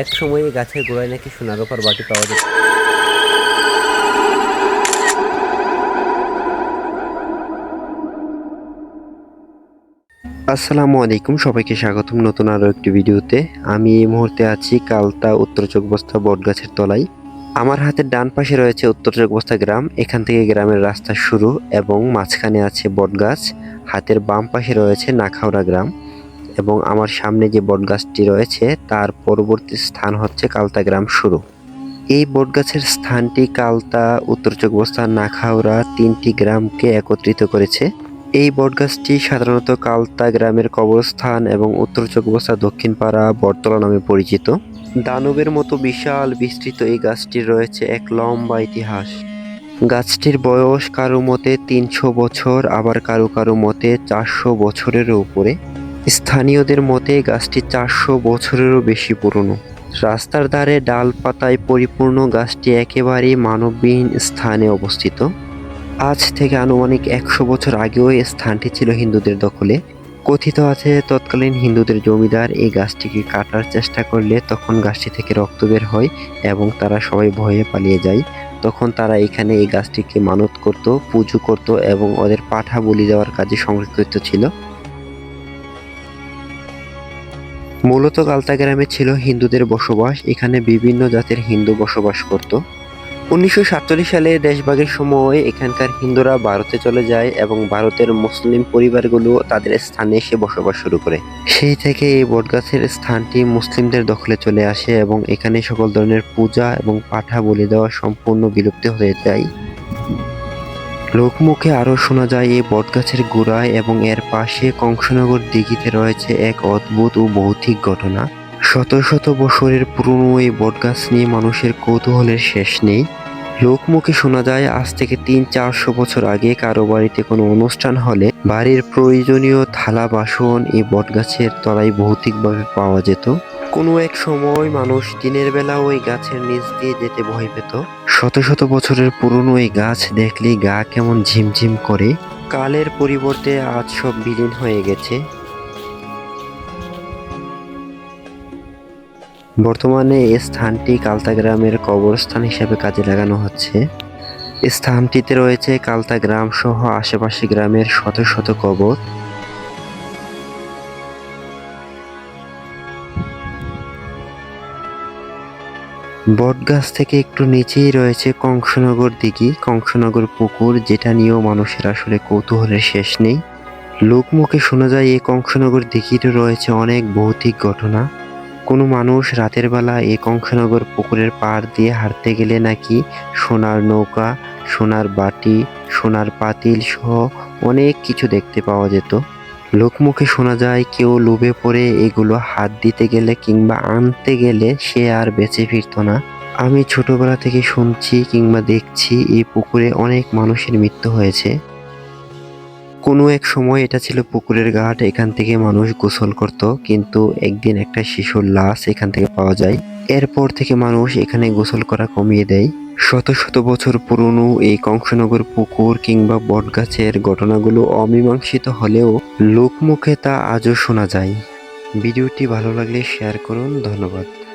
এক সময়ে গাছের গোড়ায় নাকি সোনার ওপর বাটি পাওয়া যেত। আসসালামু আলাইকুম, সবাইকে স্বাগতম নতুন আরও একটি ভিডিওতে। আমি এই মুহূর্তে আছি কালতা উত্তর চকবস্তা বটগাছের তলায়। আমার হাতের ডান পাশে রয়েছে উত্তর চকবস্তা গ্রাম। এখান থেকে গ্রামের রাস্তা শুরু এবং মাঝখানে আছে বটগাছ। হাতের বাম পাশে রয়েছে নাখাউড়া গ্রাম। এবং আমার সামনে যে বটগাছটি রয়েছে, তার পরবর্তী স্থান হচ্ছে কালতা গ্রাম শুরু। এই বটগাছের স্থানটি কালতা, উত্তর চকবস্তা নাখাউড়া তিনটি গ্রামকে একত্রিত করেছে। এই বটগাছটি সাধারণত কালতা গ্রামের কবরস্থান এবং উত্তর চকবস্তা দক্ষিণ পাড়া, বটতলা নামে পরিচিত। দানবের মতো বিশাল বিস্তৃত এই গাছটির রয়েছে এক লম্বা ইতিহাস। গাছটির বয়স কারও মতে তিনশো বছর, আবার কারও কারও মতে চারশো বছরেরও উপরে। স্থানীয়দের মতে, গাছটি চারশো বছরেরও বেশি পুরনো। রাস্তার ধারে ডালপাতায় পরিপূর্ণ গাছটি একেবারেই মানববিহীন স্থানে অবস্থিত। আজ থেকে আনুমানিক একশো বছর আগেও এই স্থানটি ছিল হিন্দুদের দখলে। কথিত আছে, তৎকালীন হিন্দুদের জমিদার এই গাছটিকে কাটার চেষ্টা করলে তখন গাছটি থেকে রক্ত বের হয় এবং তারা সবাই ভয়ে পালিয়ে যায়। তখন তারা এখানে এই গাছটিকে মানত করত, পুজো করত এবং ওদের পাঠা বলি দেওয়ার কাজে সংরক্ষিত ছিল। মূলত কালতা গ্রামে ছিল হিন্দুদের বসবাস, এখানে বিভিন্ন জাতের হিন্দু বসবাস করত। উনিশশো সাতচল্লিশ সালে দেশভাগের সময় এখানকার হিন্দুরা ভারতে চলে যায় এবং ভারতের মুসলিম পরিবারগুলো তাদের স্থানে এসে বসবাস শুরু করে। সেই থেকে এই বটগাছের স্থানটি মুসলিমদের দখলে চলে আসে এবং এখানে সকল ধরনের পূজা এবং পাঠা বলি দেওয়া সম্পূর্ণ বিলুপ্ত হয়ে যায়। লোকমুখে আরও শোনা যায় এই বটগাছের গোড়ায় এবং এর পাশে কংসনগর দিঘিতে রয়েছে এক অদ্ভুত ও ভৌতিক ঘটনা। শত শত বছরের পুরনো এই বটগাছ নিয়ে মানুষের কৌতূহলের শেষ নেই। লোকমুখে শোনা যায়, আজ থেকে তিন চারশো বছর আগে কারও বাড়িতে কোনো অনুষ্ঠান হলে বাড়ির প্রয়োজনীয় থালা, বাসন এই বটগাছের তলায় ভৌতিকভাবে পাওয়া যেত। কোনো এক সময় মানুষ দিনের বেলা ওই গাছের নিচ দিয়ে যেতে ভয় পেত। শত শত বছরের পুরনো এই গাছ দেখলেই গা কেমন ঝিমঝিম করে। কালের পরিবর্তে আজ সব বিলীন হয়ে গেছে। বর্তমানে এই স্থানটি কালতা গ্রামের কবরস্থান হিসেবে কাজে লাগানো হচ্ছে। স্থানটিতে রয়েছে কালতা গ্রাম সহ আশেপাশে গ্রামের শত শত কবর। বটগাছ থেকে একটু নিচেই রয়েছে কংসনগর দিঘি। কংসনগর পুকুর, যেটা নিয়েও মানুষের আসলে কৌতূহলের শেষ নেই। লোকমুখে শোনা যায়, এই কংসনগর দিঘিতে রয়েছে অনেক ভৌতিক ঘটনা। কোনো মানুষ রাতের বেলা এই কংসনগর পুকুরের পাড় দিয়ে হাঁটতে গেলে নাকি সোনার নৌকা, সোনার বাটি, সোনার পাতিল সহ অনেক কিছু দেখতে পাওয়া যেত। লোকমুখে শোনা যায়, কেউ লোভে পড়ে এগুলো হাত দিতে গেলে কিংবা আনতে গেলে সে আর বেঁচে ফিরতো না। আমি ছোটবেলা থেকে শুনছি কিংবা দেখছি এই পুকুরে অনেক মানুষের মৃত্যু হয়েছে। কোনো এক সময় এটা ছিল পুকুরের ঘাট, এখান থেকে মানুষ গোসল করত, কিন্তু একদিন একটা শিশুর লাশ এখান থেকে পাওয়া যায়। এরপর থেকে মানুষ এখানে গোসল করা কমিয়ে দেয়। শত শত বছর পুরনো এই কংসনগর পুকুর কিংবা বটগাছের ঘটনাগুলো অমীমাংসিত হলেও লোকমুখে তা আজও শোনা যায়। ভিডিওটি ভালো লাগলে শেয়ার করুন, ধন্যবাদ।